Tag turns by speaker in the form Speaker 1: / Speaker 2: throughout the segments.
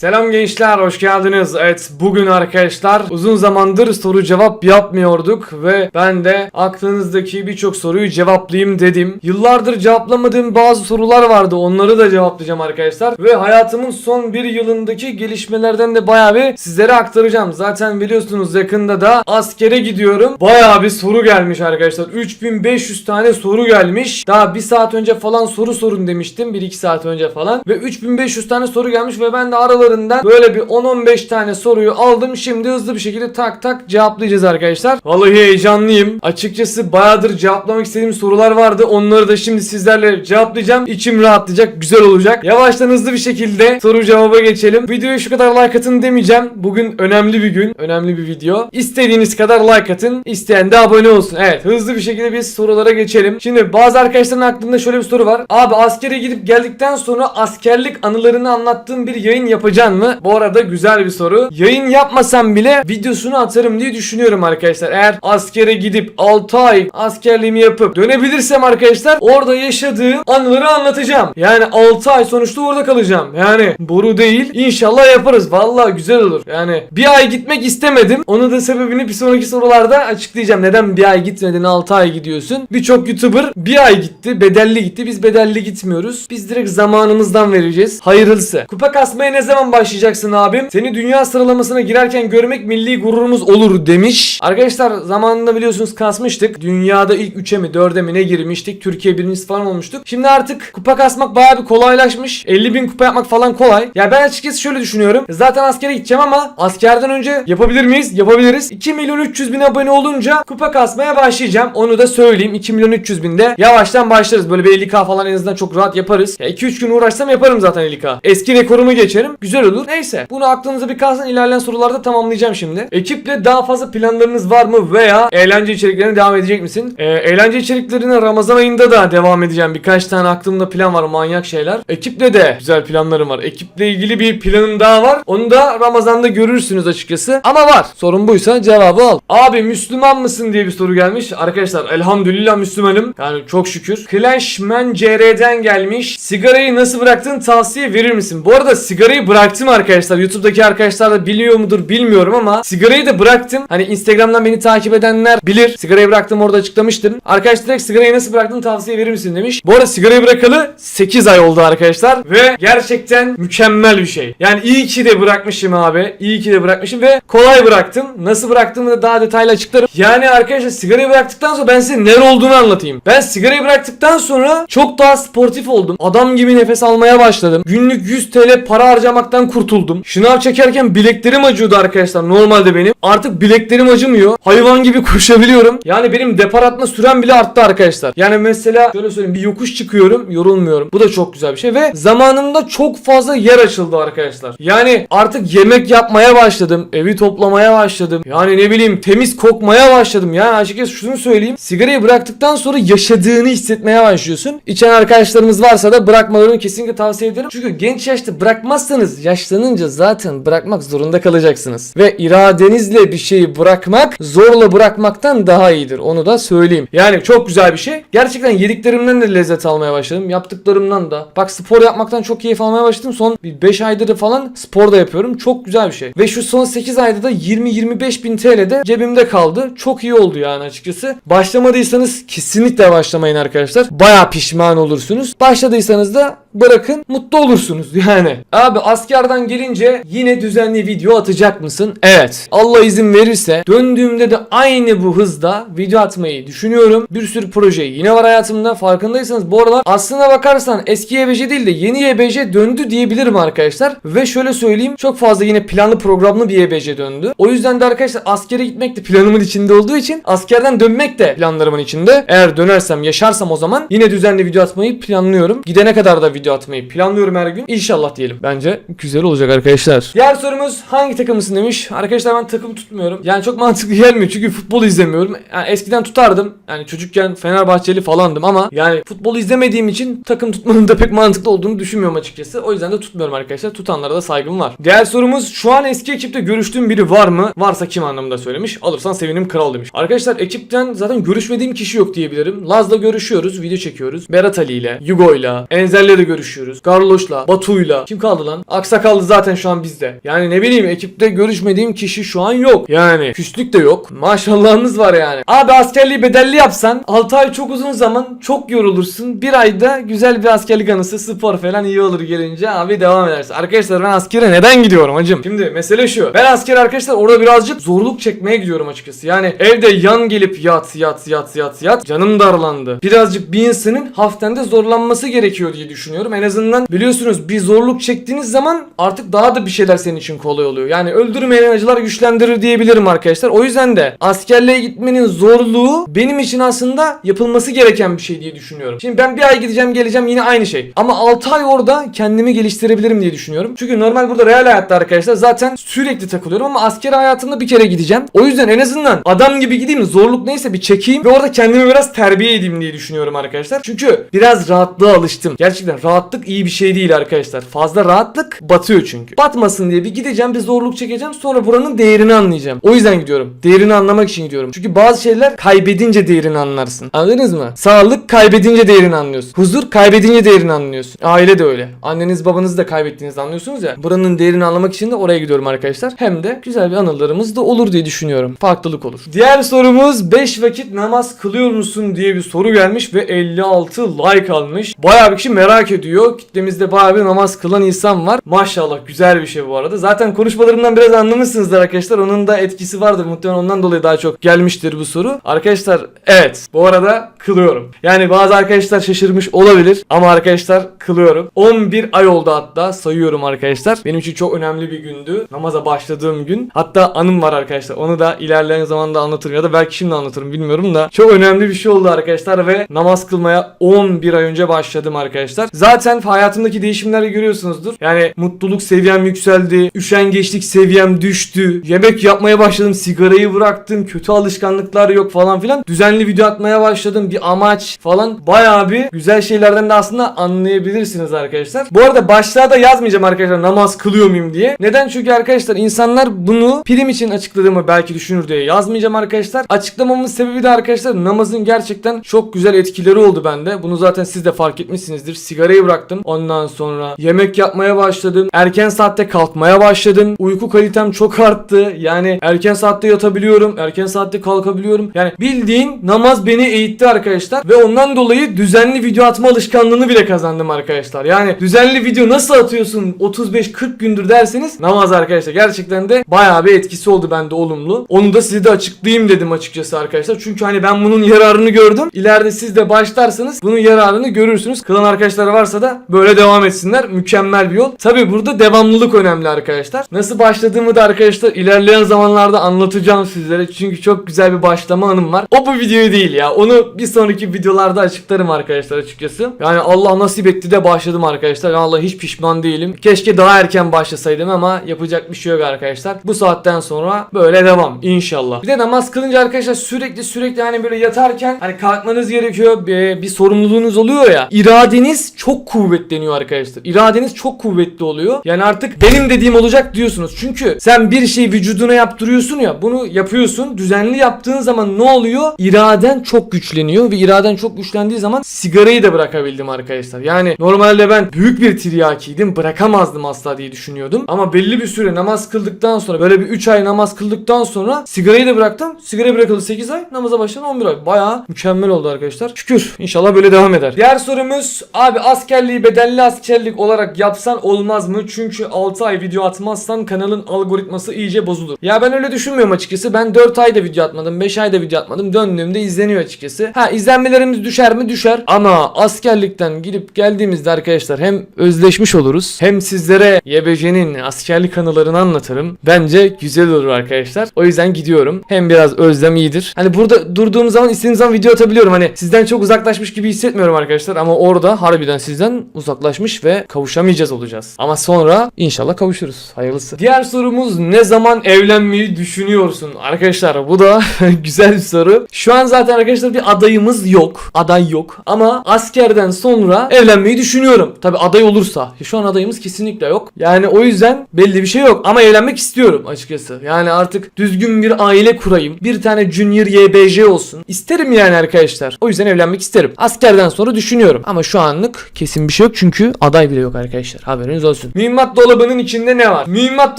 Speaker 1: Selam gençler, hoş geldiniz. Evet, bugün arkadaşlar uzun zamandır soru cevap yapmıyorduk ve ben de aklınızdaki birçok soruyu cevaplayayım dedim. Yıllardır cevaplamadığım bazı sorular vardı, onları da cevaplayacağım arkadaşlar. Ve hayatımın son bir yılındaki gelişmelerden de bayağı bir sizlere aktaracağım. Zaten biliyorsunuz yakında da askere gidiyorum. Bayağı bir soru gelmiş arkadaşlar. 3500 tane soru gelmiş. Daha bir saat önce falan soru sorun demiştim. 1-2 saat önce falan. Ve 3500 tane soru gelmiş ve ben de aralarından böyle bir 10-15 tane soruyu aldım. Şimdi hızlı bir şekilde tak tak cevaplayacağız arkadaşlar. Vallahi heyecanlıyım. Açıkçası bayağıdır cevaplamak istediğim sorular vardı. Onları da şimdi sizlerle cevaplayacağım. İçim rahatlayacak. Güzel olacak. Yavaştan hızlı bir şekilde soru cevaba geçelim. Videoya şu kadar like atın demeyeceğim. Bugün önemli bir gün. Önemli bir video. İstediğiniz kadar like atın. İsteyen de abone olsun. Evet hızlı bir şekilde biz sorulara geçelim. Şimdi bazı arkadaşların aklında şöyle bir soru var. Abi askere gidip geldikten sonra askerlik anılarını anlattığım bir yayın yapacaksın mı? Bu arada güzel bir soru. Yayın yapmasam bile videosunu atarım diye düşünüyorum arkadaşlar. Eğer askere gidip 6 ay askerliğimi yapıp dönebilirsem arkadaşlar orada yaşadığım anıları anlatacağım. Yani 6 ay sonuçta orada kalacağım. Yani boru değil. İnşallah yaparız. Vallahi güzel olur. Yani bir ay gitmek istemedim. Onu da sebebini bir sonraki sorularda açıklayacağım. Neden bir ay gitmedin 6 ay gidiyorsun? Birçok YouTuber bir ay gitti. Bedelli gitti. Biz bedelli gitmiyoruz. Biz direkt zamanımızdan vereceğiz. Hayırlısı. Kupa kasmaya ne zaman başlayacaksın abim? Seni dünya sıralamasına girerken görmek milli gururumuz olur demiş. Arkadaşlar zamanında biliyorsunuz kasmıştık. Dünyada ilk 3'e mi 4'e mi ne girmiştik. Türkiye birincisi falan olmuştuk. Şimdi artık kupa kasmak bayağı bir kolaylaşmış. 50 bin kupa yapmak falan kolay. Ya ben açıkçası şöyle düşünüyorum. Zaten askere gideceğim ama askerden önce yapabilir miyiz? Yapabiliriz. 2 milyon 300 bin abone olunca kupa kasmaya başlayacağım. Onu da söyleyeyim. 2 milyon 300 binde yavaştan başlarız. Böyle bir 50k falan en azından çok rahat yaparız. Ya 2-3 gün uğraşsam yaparım zaten 50k. Eski rekorumu geçerim. Güzel olur. Neyse. Bunu aklınıza bir kalsın. İlerleyen sorularda tamamlayacağım şimdi. Ekiple daha fazla planlarınız var mı? Veya eğlence içeriklerine devam edecek misin? Ee, eğlence içeriklerine Ramazan ayında da devam edeceğim. Birkaç tane aklımda plan var. Manyak şeyler. Ekiple de güzel planlarım var. Ekiple ilgili bir planım daha var. Onu da Ramazan'da görürsünüz açıkçası. Ama var. Sorun buysa cevabı al. Abi Müslüman mısın diye bir soru gelmiş. Arkadaşlar elhamdülillah Müslümanım. Yani çok şükür. Clashman CR'den gelmiş. Sigarayı nasıl bıraktın tavsiye verir misin? Bu arada sigarayı bıraktım arkadaşlar. YouTube'daki arkadaşlar da biliyor mudur bilmiyorum ama sigarayı da bıraktım. Hani Instagram'dan beni takip edenler bilir. Sigarayı bıraktım orada açıklamıştım. Arkadaş direkt sigarayı nasıl bıraktın tavsiye verir misin demiş. Bu arada sigarayı bırakalı 8 ay oldu arkadaşlar. Ve gerçekten mükemmel bir şey. Yani iyi ki de bırakmışım abi. İyi ki de bırakmışım ve kolay bıraktım. Nasıl bıraktığımı da daha detaylı açıklarım. Yani arkadaşlar sigarayı bıraktıktan sonra ben size neler olduğunu anlatayım. Ben sigarayı bıraktıktan sonra çok daha sportif oldum. Adam gibi nefes almaya başladım. Günlük 100 TL para harcamaktan kurtuldum. Şınav çekerken bileklerim acıyordu arkadaşlar normalde benim. Artık bileklerim acımıyor. Hayvan gibi koşabiliyorum. Yani benim depar atma sürem bile arttı arkadaşlar. Yani mesela şöyle söyleyeyim bir yokuş çıkıyorum yorulmuyorum. Bu da çok güzel bir şey ve zamanında çok fazla yer açıldı arkadaşlar. Yani artık yemek yapmaya başladım. Evi toplamaya başladım. Yani ne bileyim temiz kokmaya başladım. Yani açıkçası şunu söyleyeyim. Sigarayı bıraktıktan sonra yaşadığını hissetmeye başlıyorsun. İçen arkadaşlarımız varsa da bırakmalarını kesinlikle tavsiye ederim. Çünkü genç yaşta bırakmazsanız yaşlanınca zaten bırakmak zorunda kalacaksınız. Ve iradenizle bir şeyi bırakmak zorla bırakmaktan daha iyidir. Onu da söyleyeyim. Yani çok güzel bir şey. Gerçekten yediklerimden de lezzet almaya başladım. Yaptıklarımdan da. Bak spor yapmaktan çok keyif almaya başladım. Son bir 5 aydır falan spor da yapıyorum. Çok güzel bir şey. Ve şu son 8 ayda da 20-25 bin TL de cebimde kaldı. Çok iyi oldu yani açıkçası. Başlamadıysanız kesinlikle başlamayın arkadaşlar. Baya pişman olursunuz. Başladıysanız da bırakın mutlu olursunuz yani. Abi askerden gelince yine düzenli video atacak mısın? Evet. Allah izin verirse döndüğümde de aynı bu hızda video atmayı düşünüyorum. Bir sürü proje yine var hayatımda. Farkındaysanız bu aralar aslına bakarsan eski YBC değil de yeni YBC döndü diyebilirim arkadaşlar. Ve şöyle söyleyeyim çok fazla yine planlı programlı bir YBC döndü. O yüzden de arkadaşlar askere gitmek de planımın içinde olduğu için askerden dönmek de planlarımın içinde. Eğer dönersem yaşarsam o zaman yine düzenli video atmayı planlıyorum. Gidene kadar da video atmayı planlıyorum her gün. İnşallah diyelim. Bence güzel olacak arkadaşlar. Diğer sorumuz hangi takımısın demiş. Arkadaşlar ben takım tutmuyorum. Yani çok mantıklı gelmiyor çünkü futbol izlemiyorum. Yani eskiden tutardım. Yani çocukken Fenerbahçeli falandım ama yani futbol izlemediğim için takım tutmanın da pek mantıklı olduğunu düşünmüyorum açıkçası. O yüzden de tutmuyorum arkadaşlar. Tutanlara da saygım var. Diğer sorumuz şu an eski ekipte görüştüğüm biri var mı? Varsa kim anlamında söylemiş. Alırsan sevinirim kral demiş. Arkadaşlar ekipten zaten görüşmediğim kişi yok diyebilirim. Laz'la görüşüyoruz, video çekiyoruz. Berat Ali ile, Yugo ile, Enzer'le de görüşüyoruz. Garloş'la, Batu'yla. Kim kaldı lan? Aks Aksakallı zaten şu an bizde. Yani ne bileyim ekipte görüşmediğim kişi şu an yok. Yani küslük de yok. Maşallahınız var yani. Abi askerliği bedelli yapsan 6 ay çok uzun zaman çok yorulursun. Bir ayda güzel bir askerlik anısı spor falan iyi olur gelince abi devam edersin. Arkadaşlar ben askere neden gidiyorum hacım? Şimdi mesele şu. Ben asker arkadaşlar orada birazcık zorluk çekmeye gidiyorum açıkçası. Yani evde yan gelip yat yat yat yat yat canım darlandı. Birazcık bir insanın hafiften de zorlanması gerekiyor diye düşünüyorum. En azından biliyorsunuz bir zorluk çektiğiniz zaman artık daha da bir şeyler senin için kolay oluyor. Yani öldürmeyen acılar güçlendirir diyebilirim arkadaşlar. O yüzden de askerliğe gitmenin zorluğu benim için aslında yapılması gereken bir şey diye düşünüyorum. Şimdi ben bir ay gideceğim geleceğim yine aynı şey. Ama 6 ay orada kendimi geliştirebilirim diye düşünüyorum. Çünkü normal burada real hayatta arkadaşlar zaten sürekli takılıyorum ama asker hayatında bir kere gideceğim. O yüzden en azından adam gibi gideyim zorluk neyse bir çekeyim ve orada kendimi biraz terbiye edeyim diye düşünüyorum arkadaşlar. Çünkü biraz rahatlığa alıştım. Gerçekten rahatlık iyi bir şey değil arkadaşlar. Fazla rahatlık batıyor çünkü. Batmasın diye bir gideceğim bir zorluk çekeceğim sonra buranın değerini anlayacağım. O yüzden gidiyorum. Değerini anlamak için gidiyorum. Çünkü bazı şeyler kaybedince değerini anlarsın. Anladınız mı? Sağlık kaybedince değerini anlıyorsun. Huzur kaybedince değerini anlıyorsun. Aile de öyle. Anneniz babanızı da kaybettiğinizde anlıyorsunuz ya. Buranın değerini anlamak için de oraya gidiyorum arkadaşlar. Hem de güzel bir anılarımız da olur diye düşünüyorum. Farklılık olur. Diğer sorumuz 5 vakit namaz kılıyor musun diye bir soru gelmiş ve 56 like almış. Bayağı bir kişi merak ediyor. Kitlemizde bayağı bir namaz kılan insan var. Maşallah güzel bir şey bu arada. Zaten konuşmalarımdan biraz anlamışsınızdır arkadaşlar. Onun da etkisi vardır. Muhtemelen ondan dolayı daha çok gelmiştir bu soru. Arkadaşlar evet bu arada kılıyorum. Yani bazı arkadaşlar şaşırmış olabilir ama arkadaşlar kılıyorum. 11 ay oldu hatta sayıyorum arkadaşlar. Benim için çok önemli bir gündü. Namaza başladığım gün. Hatta anım var arkadaşlar. Onu da ilerleyen zamanda anlatırım ya da belki şimdi anlatırım bilmiyorum da. Çok önemli bir şey oldu arkadaşlar ve namaz kılmaya 11 ay önce başladım arkadaşlar. Zaten hayatımdaki değişimleri görüyorsunuzdur. Yani mutluluk seviyem yükseldi. Üşengeçlik seviyem düştü. Yemek yapmaya başladım. Sigarayı bıraktım. Kötü alışkanlıklar yok falan filan. Düzenli video atmaya başladım. Bir amaç falan. Bayağı bir güzel şeylerden de aslında anlayabilirsiniz arkadaşlar. Bu arada başlığa da yazmayacağım arkadaşlar namaz kılıyor muyum diye. Neden? Çünkü arkadaşlar insanlar bunu prim için açıkladığımı belki düşünür diye yazmayacağım arkadaşlar. Açıklamamın sebebi de arkadaşlar namazın gerçekten çok güzel etkileri oldu bende. Bunu zaten siz de fark etmişsinizdir. Sigarayı bıraktım. Ondan sonra yemek yapmaya başladım. Erken saatte kalkmaya başladım. Uyku kalitem çok arttı. Yani erken saatte yatabiliyorum. Erken saatte kalkabiliyorum. Yani bildiğin namaz beni eğitti arkadaşlar. Ve ondan dolayı düzenli video atma alışkanlığını bile kazandım arkadaşlar. Yani düzenli video nasıl atıyorsun 35-40 gündür derseniz namaz arkadaşlar. Gerçekten de bayağı bir etkisi oldu bende olumlu. Onu da size de açıklayayım dedim açıkçası arkadaşlar. Çünkü hani ben bunun yararını gördüm. İleride siz de başlarsanız bunun yararını görürsünüz. Kılan arkadaşlar varsa da böyle devam etsinler. Mükemmel bir yol. Tabi burada devamlılık önemli arkadaşlar. Nasıl başladığımı da arkadaşlar ilerleyen zamanlarda anlatacağım sizlere. Çünkü çok güzel bir başlama anım var. O bu videoyu değil ya. Onu bir sonraki videolarda açıklarım arkadaşlar açıkçası. Yani Allah nasip etti de başladım arkadaşlar. Allah hiç pişman değilim. Keşke daha erken başlasaydım ama yapacak bir şey yok arkadaşlar. Bu saatten sonra böyle devam inşallah. Bir de namaz kılınca arkadaşlar sürekli sürekli hani böyle yatarken hani kalkmanız gerekiyor. Bir, bir sorumluluğunuz oluyor ya. İradeniz çok kuvvetleniyor arkadaşlar. İradeniz çok kuvvetli oluyor. Yani artık benim dediğim olacak diyorsunuz. Çünkü sen bir şey vücuduna yaptırıyorsun ya. Bunu yapıyorsun. Düzenli yaptığın zaman ne oluyor? İraden çok güçleniyor ve iraden çok güçlendiği zaman sigarayı da bırakabildim arkadaşlar. Yani normalde ben büyük bir tiryakiydim. Bırakamazdım asla diye düşünüyordum. Ama belli bir süre namaz kıldıktan sonra böyle bir 3 ay namaz kıldıktan sonra sigarayı da bıraktım. Sigara bırakalı 8 ay. Namaza başladım 11 ay. Bayağı mükemmel oldu arkadaşlar. Şükür. İnşallah böyle devam eder. Diğer sorumuz abi askerliği bedelli askerlik olarak yapsan olmaz mı? Çünkü 6 ay video atmazsan kanalın algoritması iyice bozulur. Ya ben öyle düşünmüyorum açıkçası. Ben 4 ayda video atmadım. 5 ayda video atmadım. Döndüğümde izleniyor açıkçası. Ha izlenmelerimiz düşer mi? Düşer. Ama askerlikten gidip geldiğimizde arkadaşlar hem özleşmiş oluruz. Hem sizlere YBC'nin askerlik anılarını anlatırım. Bence güzel olur arkadaşlar. O yüzden gidiyorum. Hem biraz özlem iyidir. Hani burada durduğum zaman istediğim zaman video atabiliyorum. Hani sizden çok uzaklaşmış gibi hissetmiyorum arkadaşlar. Ama orada harbiden sizden uzaklaşmış ve kavuşamayacağız olacağız. Ama sonra inşallah kavuşuruz. Hayırlısı. Diğer sorumuz ne zaman evlenmeyi düşünüyorsun? Arkadaşlar bu da güzel bir soru. Şu an zaten arkadaşlar bir adayımız yok. Aday yok. Ama askerden sonra evlenmeyi düşünüyorum. Tabi aday olursa. Şu an adayımız kesinlikle yok. Yani o yüzden belli bir şey yok. Ama evlenmek istiyorum açıkçası. Yani artık düzgün bir aile kurayım. Bir tane Junior YBJ olsun. İsterim yani arkadaşlar. O yüzden evlenmek isterim. Askerden sonra düşünüyorum. Ama şu anlık kesin bir şey yok çünkü aday bile yok arkadaşlar. Haberiniz olsun. Mühimmat dolabının içinde ne var? Mühimmat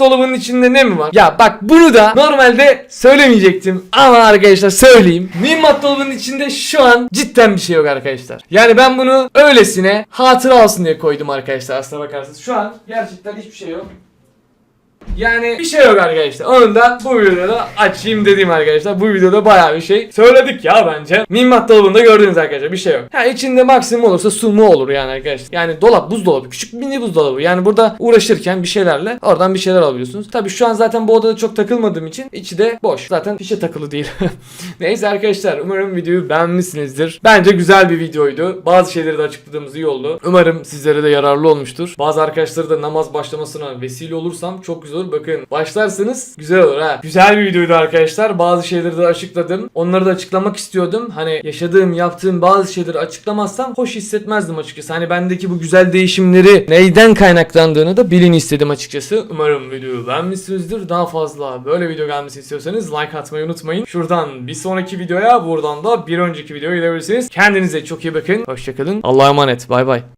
Speaker 1: dolabının içinde ne mi var? Ya bak bunu da normalde söylemeyecektim ama arkadaşlar söyleyeyim. Mühimmat dolabının içinde şu an cidden bir şey yok arkadaşlar. Yani ben bunu öylesine hatıra olsun diye koydum arkadaşlar aslına bakarsanız. Şu an gerçekten hiçbir şey yok. Yani bir şey yok arkadaşlar. Onu da bu videoda açayım dedim arkadaşlar. Bu videoda bayağı bir şey söyledik ya bence. Mimmat dolabında gördüğünüz arkadaşlar bir şey yok. Ha içinde maksimum olursa su mu olur yani arkadaşlar. Yani dolap buzdolabı küçük mini buzdolabı. Yani burada uğraşırken bir şeylerle oradan bir şeyler alabiliyorsunuz. Tabi şu an zaten bu odada çok takılmadığım için içi de boş. Zaten fişe takılı değil. Neyse arkadaşlar umarım videoyu beğenmişsinizdir. Bence güzel bir videoydu. Bazı şeyleri de açıkladığımız iyi oldu. Umarım sizlere de yararlı olmuştur. Bazı arkadaşları da namaz başlamasına vesile olursam çok güzel olur. Bakın başlarsanız güzel olur ha. Güzel bir videoydu arkadaşlar. Bazı şeyleri de açıkladım. Onları da açıklamak istiyordum. Hani yaşadığım, yaptığım bazı şeyleri açıklamazsam hoş hissetmezdim açıkçası. Hani bendeki bu güzel değişimleri neyden kaynaklandığını da bilin istedim açıkçası. Umarım videoyu beğenmişsinizdir. Daha fazla böyle video gelmesi istiyorsanız like atmayı unutmayın. Şuradan bir sonraki videoya, buradan da bir önceki videoya gidebilirsiniz. Kendinize çok iyi bakın. Hoşçakalın. Allah'a emanet. Bay bay.